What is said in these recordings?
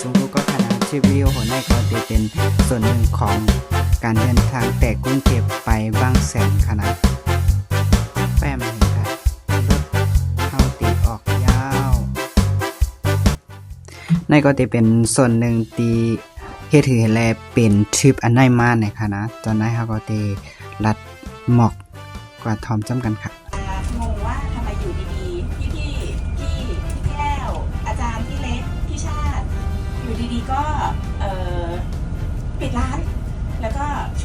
สูงทุกก็ขนาดชีวิวหัวในก็จะเป็นส่วนหนึ่งของการเดินทางแต่กรุงเทพไปบางแสนขนาดแป้มเห็นค่ะรถเข้าตีออกยาวในก็จะเป็นส่วนหนึ่งตีเฮ็ดถือแลเป็นทริปอันไนมาในค่ะนะตอนนั้นเขาก็จะลัดหมอกกว่าทอมจำกันค่ะ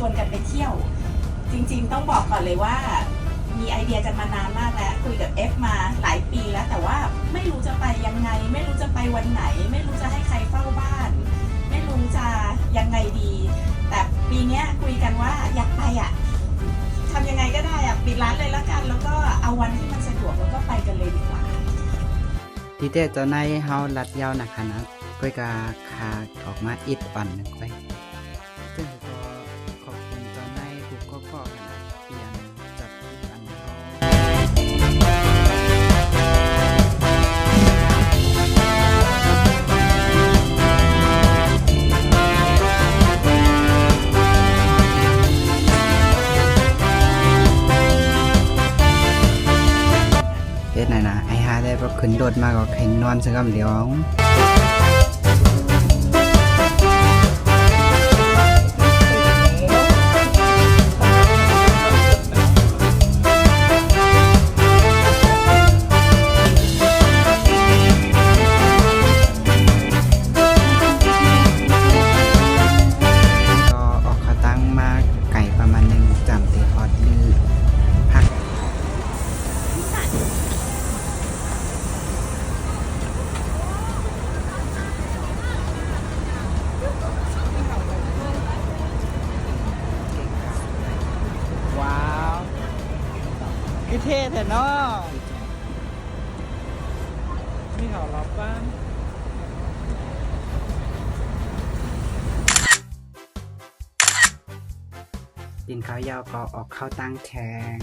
วนกันไปเที่ยว จริงๆ ต้องบอกก่อนเลยว่า มีไอเดียกันมานานมากแล้วคุยกับเอฟมาหลายปีแล้ว แต่ว่าไม่รู้จะไปยังไง ไม่รู้จะไปวันไหน ไม่รู้จะให้ใครเฝ้าบ้าน ไม่รู้จะยังไงดี แต่ปีนี้คุยกันว่าอยากไปอะทำยังไงก็ได้อะปิดร้านเลยละกัน แล้วก็เอาวันที่มันสะดวกแล้วก็ไปกันเลยดีกว่าที่เตเจ้าในเฮาลัดยาวนะคะนะก้อยกาคาออกมาอิดอ่อนหนึ่งก้อ เฮ็ดไหนนะไอ้ฮาได้บ่ขึ้นโดดมากกว่าใครนอนซะกับเดียว คือเท่แต่เนาะมีเขารับบ้างกินข้าวยาวก็ออกข้าวตั้งแทง